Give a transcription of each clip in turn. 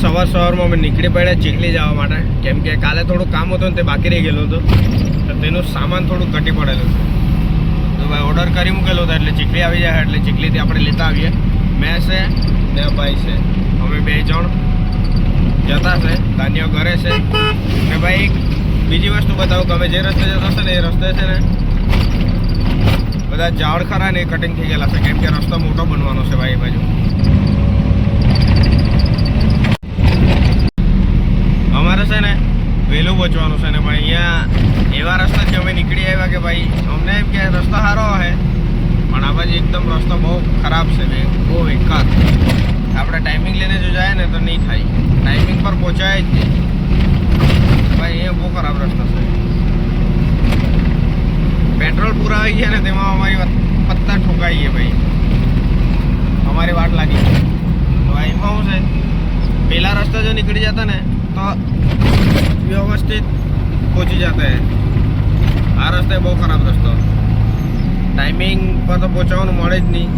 સવાર સવારમાં અમે નીકળી પડ્યા ચીખલી જવા માટે. કેમ કે કાલે થોડું કામ હતું ને તે બાકી રહી ગયેલું હતું. તો તેનું સામાન થોડું ઘટી પડેલું છે તો ભાઈ ઓર્ડર કરી મૂકેલો હતો એટલે ચીખલી આવી જાય એટલે ચીખલીથી આપણે લેતા આવીએ. મેં છે ને ભાઈ છે. અમે બે જણ જતા છે. ધાન્યો ઘરે છે. ને ભાઈ બીજી વસ્તુ બતાવું કે અમે જે રસ્તે જતા છે ને એ રસ્તે છે ને બધા ઝાડ ખરા ને કટિંગ થઈ ગયેલા છે. કેમ કે રસ્તો મોટો બનવાનો છે ભાઈ એ બાજુ અમારે છે ને વહેલું પહોંચવાનું છે ને પણ અહીંયા એવા રસ્તાથી અમે નીકળી આવ્યા કે ભાઈ, અમને એમ કે રસ્તો સારો હે, પણ આ બાજુ એકદમ રસ્તો બહુ ખરાબ છે ને, બહુ બેકાર. આપણે ટાઈમિંગ લઈને જો જાય ને તો નહીં થાય. ટાઈમિંગ પર પહોંચાય જ નહીં. ભાઈ, અહીંયા બહુ ખરાબ રસ્તો છે. પેટ્રોલ પૂરા આવી ગયા ને તેમાં અમારી પત્તા ઠોકાઈ ગયા ભાઈ. અમારી વાટ લાગી તો એમાં શું છે? પહેલા રસ્તા જો નીકળી જતા ને તો વ્યવસ્થિત પહોંચી જતા આ રસ્તે બહુ ખરાબ રસ્તો. ટાઈમિંગ પર તો પહોંચવાનું મળે જ નહીં.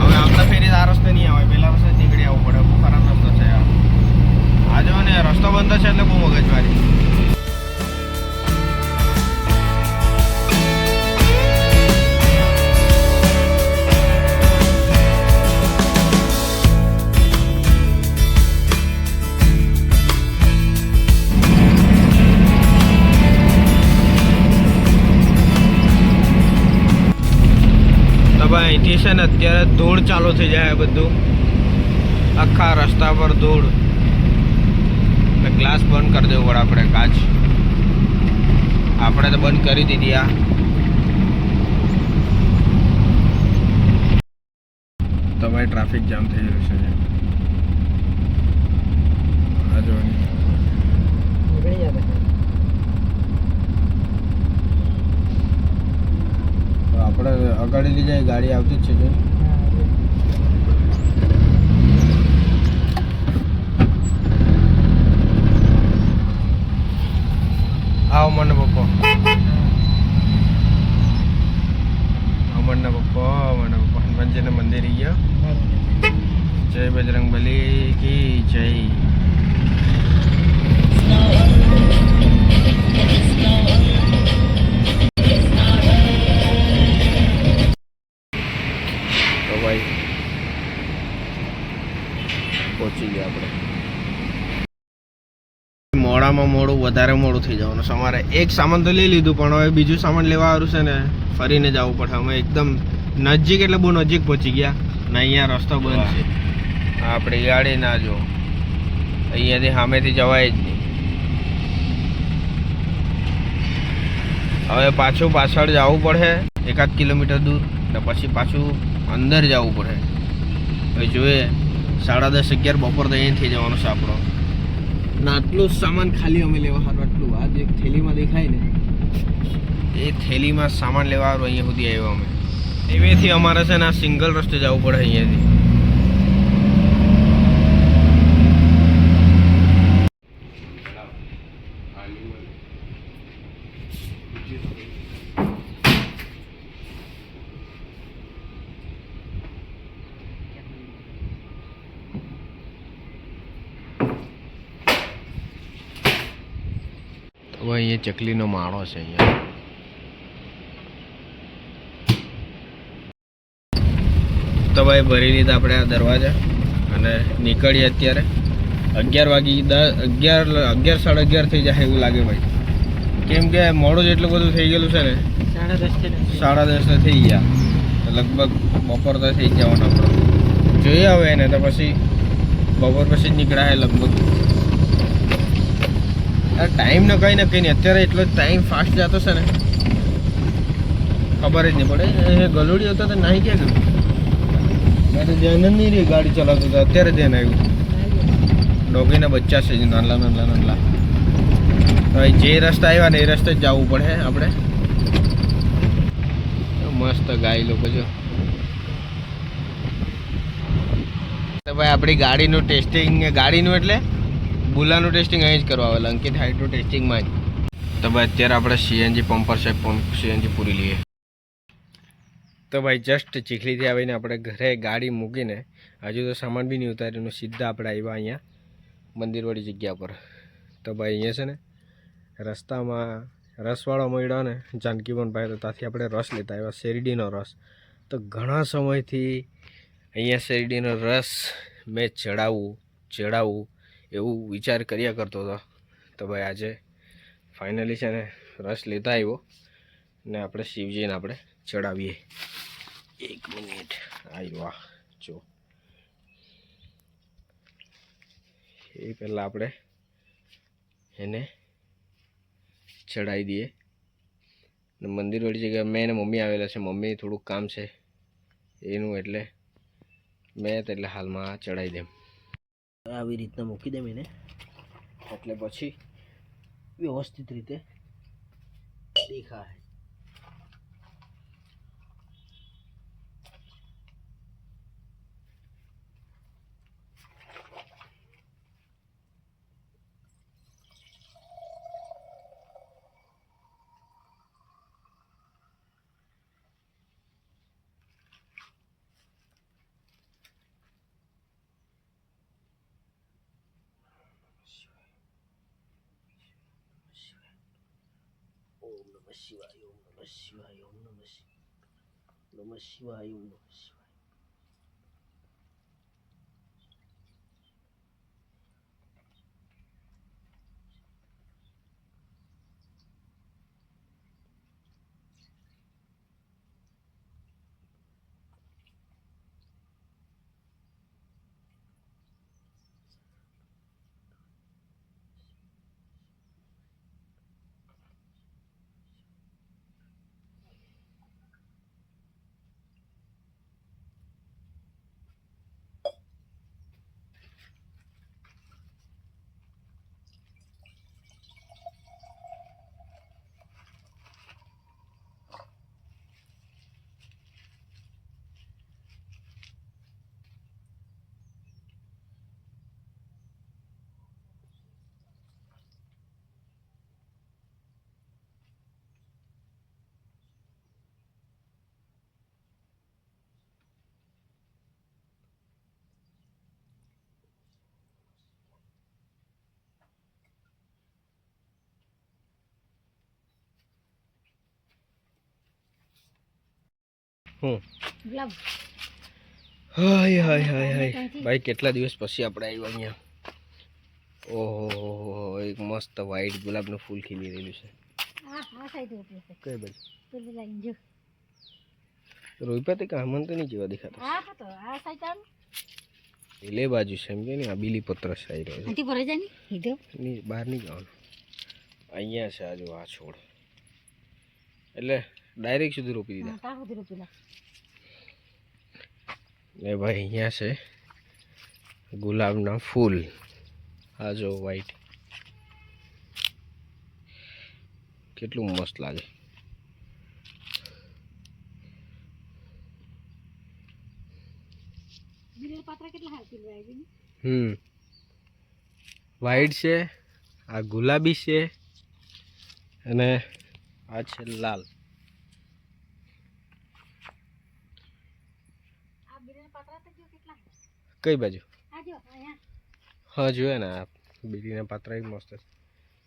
હવે આવતા ફેરી આ રસ્તે નહીં આવે. પહેલા રસ્તે નીકળી આવવું પડે. બહુ ખરાબ રસ્તો છે આ. જો ને, રસ્તો બંધ છે એટલે બહુ મગજમારી. છે ને અત્યારે ધૂળ ચાલુ થઈ જાય બધું. આખા રસ્તા પર ધૂળ. એટલે ગ્લાસ બંધ કરી દેવું પડે આપણે, કાચ. આપણે તો બંધ કરી દીધી આ. તો ભાઈ ટ્રાફિક જામ થઈ ગયું છે આ જોવાની નીકળી જતા તો અગાડી જાય, ગાડી આવતી જ છે જો. આવો મને પપ્પો. અમરને પપ્પો મને પપ્પો. હનુમાનજીના મંદિર ગયો? જય બજરંગ બલી કી જય. મોડામાં મોડું, વધારે મોડું થઈ જવાનું. છે અમારે એક સામાન તો લઈ લીધું, પણ હવે બીજું સામાન લેવા આવ્યું છે ને, ફરીને જવું પડે. અમે એકદમ નજીક એટલે બહુ નજીક પહોંચી ગયા. ને અહીંયા રસ્તો બંધ છે. આપણી ગાડી ના જો અહીંયાથી સામેથી જવાય જ નહીં. હવે પાછું પાછળ જવું પડે, એકાદ કિલોમીટર દૂર. ને પછી પાછું અંદર જવું પડે. હવે જોઈએ, સાડા દસ અગિયાર બપોર તો અહીંયા થઈ જવાનું છે આપણો. ને આટલું જ સામાન ખાલી અમે લેવા સારું આટલું. આ જે થેલીમાં દેખાય ને, એ થેલીમાં સામાન લેવા સારું અહીંયા સુધી આવ્યો અમે. એવેથી અમારે છે ને આ સિંગલ રસ્તે જવું પડે અહીંયાથી. હવે અહીંયા ચકલીનો માળો છે અહીંયા. તો ભાઈ ભરી લીધા આપણે આ દરવાજા અને નીકળીએ અત્યારે. અગિયાર વાગી દસ અગિયાર અગિયાર સાડા અગિયાર થઈ જાય એવું લાગે ભાઈ. કેમ કે મોડું જેટલું બધું થઈ ગયેલું છે ને? સાડા દસ સાડા દસ થઈ ગયા. લગભગ બપોર તો થઈ જવાનો આપણો. જોઈએ હવે એને તો પછી બપોર પછી જ નીકળાય લગભગ. ટાઈમ ને કંઈ ને કંઈ નહીં અત્યારે એટલો ટાઈમ ફાસ્ટ જતો છે ને. ખબર જ નહીં પડે. એ ગલુડી હતો તો નાહી ગયા ગયું મેં તો ધ્યાન જ નહીં રહી ગાડી ચલાવતો હતો અત્યારે ધ્યાન આવ્યું. ડોગીના બચ્ચા છે, નાનલા નાના નાના નાના હવે જે રસ્તા આવ્યા ને એ રસ્તે જ જવું પડે આપણે. મસ્ત ગાય લોકો જો. ભાઈ, આપણી ગાડીનું ટેસ્ટિંગ ગાડીનું એટલે બુલાનું ટેસ્ટિંગ અહીં જ કરવા આવેલા, અંકિત હાઇટનું ટેસ્ટિંગમાં જ. તો ભાઈ, અત્યારે આપણે સીએનજી પંપર છે, પંપ સીએનજી પૂરી લઈએ. તો ભાઈ જસ્ટ ચીખલીથી આવીને આપણે ઘરે ગાડી મૂકીને હજુ તો સામાન બી નહીં ઉતાર્યું, સીધા આપણે આવ્યા અહીંયા મંદિરવાળી જગ્યા પર. તો ભાઈ, અહીંયા છે ને, રસ્તામાં રસવાળો મળ્યો ને જાનકીબન ભાઈ તો ત્યાંથી આપણે રસ લેતા આવ્યા શેરડીનો રસ. તો ઘણા સમયથી અહીંયા શેરડીનો રસ મેં ચડાવવું ચડાવવું એવું વિચાર કર્યા કરતો હતો તો ભાઈ આજે ફાઇનલી છે ને રસ લેતા આવ્યો ને આપણે શિવજીને આપણે ચડાવીએ. એક મિનિટ. આવ્યો જો. એ પહેલાં આપણે એને ચડાવી દઈએ. ને મંદિરવાળી જગ્યાએ મેં અને મમ્મી આવેલા છે. મમ્મી થોડુંક કામ છે. એનું એટલે મેં એટલે હાલમાં ચડાવી દેમ આવી રીતના મૂકી દેમ એને. એટલે પછી વ્યવસ્થિત રીતે દેખાય. ムシワヨムムシワヨムムシワヨムムシ હાય હાય હાય હાય. ભાઈ કેટલા દિવસ પછી આપણે આવ્યા અહીંયા? ઓહો એક મસ્ત વ્હાઈટ ગુલાબનું ફૂલ ખીલી રહેલું છે. કઈ બાજુ? રોઈપા તે કામ તો નહીં જેવા દેખાતા એટલે બાજુ છે એમ કે ને આ બીલીપત્ર સાઈ રહ્યો છે બહાર નહીં જવાનું. અહીંયા છે આજુ આ છોડ. એટલે ડાયરેક્ટ સુધી રોપી દીધા. તા સુધી રોપેલા ને ભાઈ અહીંયા છે ગુલાબના ફૂલ. આ જો વ્હાઈટ કેટલું મસ્ત લાગે. હમ. વ્હાઈટ છે આ ગુલાબી છે અને આ છે લાલ આ બીજા પાત્રા તો જો કેટલા કઈ બાજુ? હા જોયે ને આ બીડીના પાત્રા મસ્ત છે.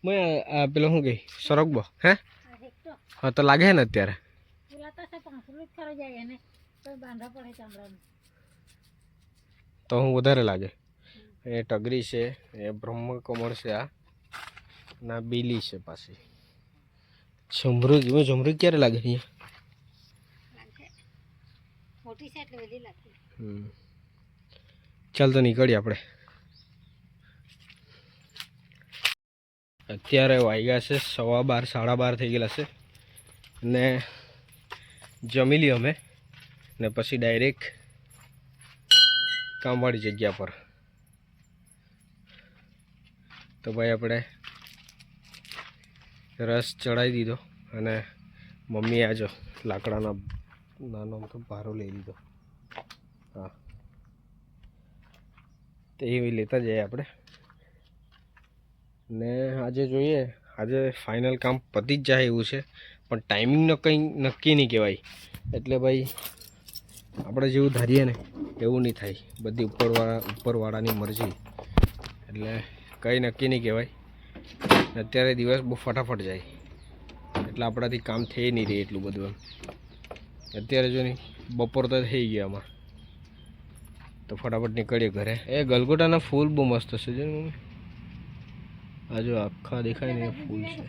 મેં આ પેલો શું કહી સરગબો હે? હા તો લાગે છે ને અત્યારે? તો હું વધારે લાગે. એ ટગરી છે એ બ્રહ્મકમળ છે આ. ના બીલી છે પાછી. જમરૂક એમાં જમરૂક ક્યારે લાગે અહીંયા? લાગે મોટી છે એટલે વહેલી લાગતી ચાલ તો નીકળીએ આપણે. અત્યારે વાગ્યા છે, સવા બાર, સાડા બાર થઈ ગયેલા છે. ને જમી લઈએ અમે. ને પછી ડાયરેક્ટ કામવાળી જગ્યા પર. તો ભાઈ આપણે રસ ચડાવી દીધો અને મમ્મી આજો લાકડાના નાનો અમથો ભારો લઈ લીધો. હા. તો એવી લેતા જઈએ આપણે. ને આજે જોઈએ, આજે ફાઇનલ કામ પતી જ જાય એવું છે. પણ ટાઈમિંગનો કંઈ નક્કી નહીં કહેવાય. એટલે ભાઈ, આપણે જેવું ધારીએ ને, એવું નહીં થાય. બધી ઉપરવાળા ઉપરવાળાની મરજી. એટલે કંઈ નક્કી નહીં કહેવાય. અત્યારે દિવસ બહુ ફટાફટ જાય. એટલે આપણાથી કામ થઈ નહીં રહે એટલું બધું એમ. અત્યારે જો નહીં, બપોર તો થઈ ગયા આમાં. તો ફટાફટ નીકળીએ ઘરે. એ ગલગોટાના ફૂલ બહુ મસ્ત છે, જો મમ્મી? આ જો આખા દેખાય ને ફૂલ છે.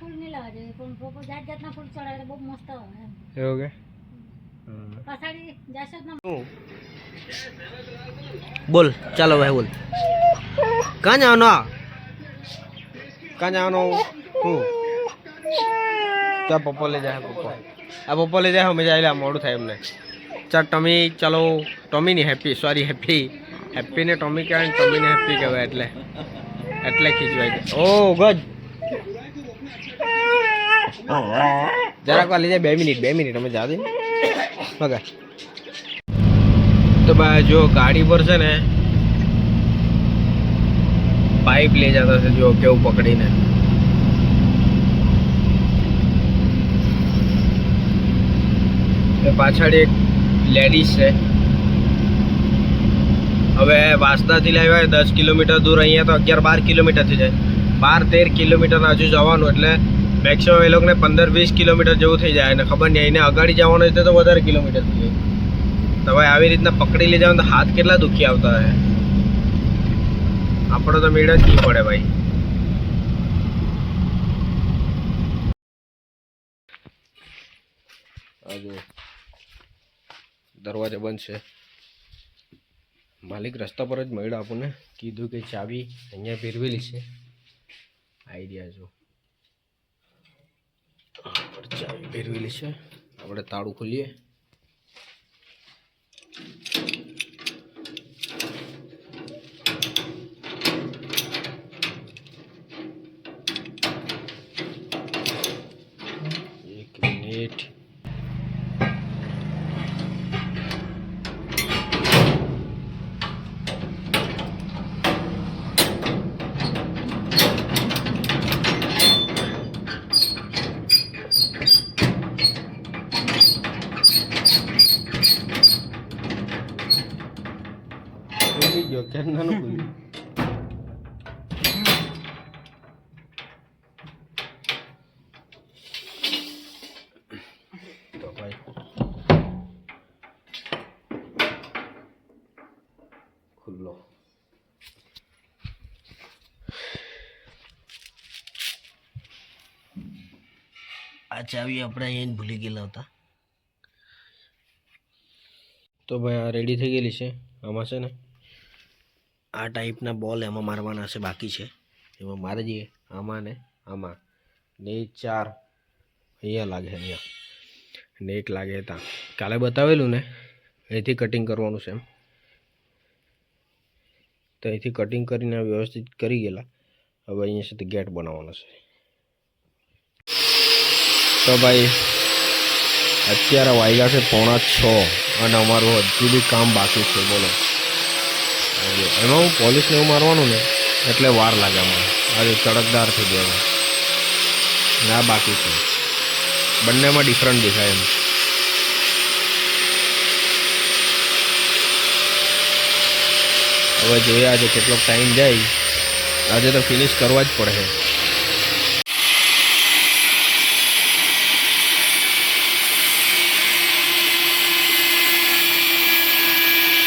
એવું કે? બોલ, ચાલો ભાઈ, બોલ. કાં જવાનો કાં જવાનો? હું? ત્યાં પપ્પા લઈ જાય, પપ્પો. આ પપ્પા લઈ જાય અમે જાય મોડું થાય એમને. ચાલ, ટમી, ચાલો ટોમી ની હેપી સોરી હેપી હેપી ને ટોમી કહેવાય ને ટોમી ને હેપી કહેવાય એટલે. એટલે ખીચવાય ઓ, ગજ. જરાક વાર લઈ જાય, બે મિનિટ બે મિનિટ, અમે જા દે મગા તો બા, જો ગાડી પર છે ને, પાઇપ લઈ જતા છે, જો, કેવું પકડીને. પાછળ એક લેડીઝ છે. હવે વાસદાથી લાવ્યા દસ કિલોમીટર દૂર, અહીંયા તો અગિયાર બાર કિલોમીટર થઈ જાય. બાર તેર કિલોમીટર હજુ જવાનું એટલે મેક્સિમમ એ લોકોને પંદર વીસ કિલોમીટર જેવું થઈ જાય. અને ખબર નહીં એને અગાડી જવાનું હોય તો વધારે કિલોમીટર થઈ જાય. તમે આવી રીતના પકડી લઈ જાવ તો હાથ કેટલા દુખી આવતા હોય આપણો તો મેળ જ નહીં પડે ભાઈ. આ જુઓ દરવાજા બંધ છે. માલિક રસ્તા પર જ મળ્યો આપણને. કીધું કે ચાવી અહીંયા ફેરવેલી છે. આઈડિયા જો. ચાવી ફેરવેલી છે. આપણે તાળું ખોલીએ એક મિનિટ ખુલી ગયો કેમ ના ખુલ્યું તો ભાઈ ખુલ્લો આ ચાવી આપણે અહીંયા ભૂલી ગયેલા હતા. તો ભાઈ આ રેડી થઈ ગયેલી છે? આમાં છે ને? આ ટાઈપના બોલ એમાં મારવાના છે, બાકી છે. એમાં મારી દઈએ આમાં ને આમાં. ને ચાર અહીંયા લાગે અહીંયા. ને એક લાગે ત્યાં. કાલે બતાવેલું ને, અહીંથી કટિંગ કરવાનું છે એમ. તો અહીંથી કટિંગ કરીને વ્યવસ્થિત કરી ગયેલા. હવે અહીંયા સુધી ગેટ બનાવવાનો છે. તો ભાઈ, અત્યારે વાગ્યા છે પોણા છ અને અમારું હજુ બી કામ બાકી છે, બોલો. એમાં હું પોલીસને એવું મારવાનું ને, એટલે વાર લાગે અમારે આજે ચડકદાર થઈ ગયા ના બાકી છે. બંનેમાં ડિફરન્ટ દેખાય એમ. હવે જોઈએ આજે કેટલોક ટાઈમ જાય. આજે તો ફિનિશ કરવા જ પડે.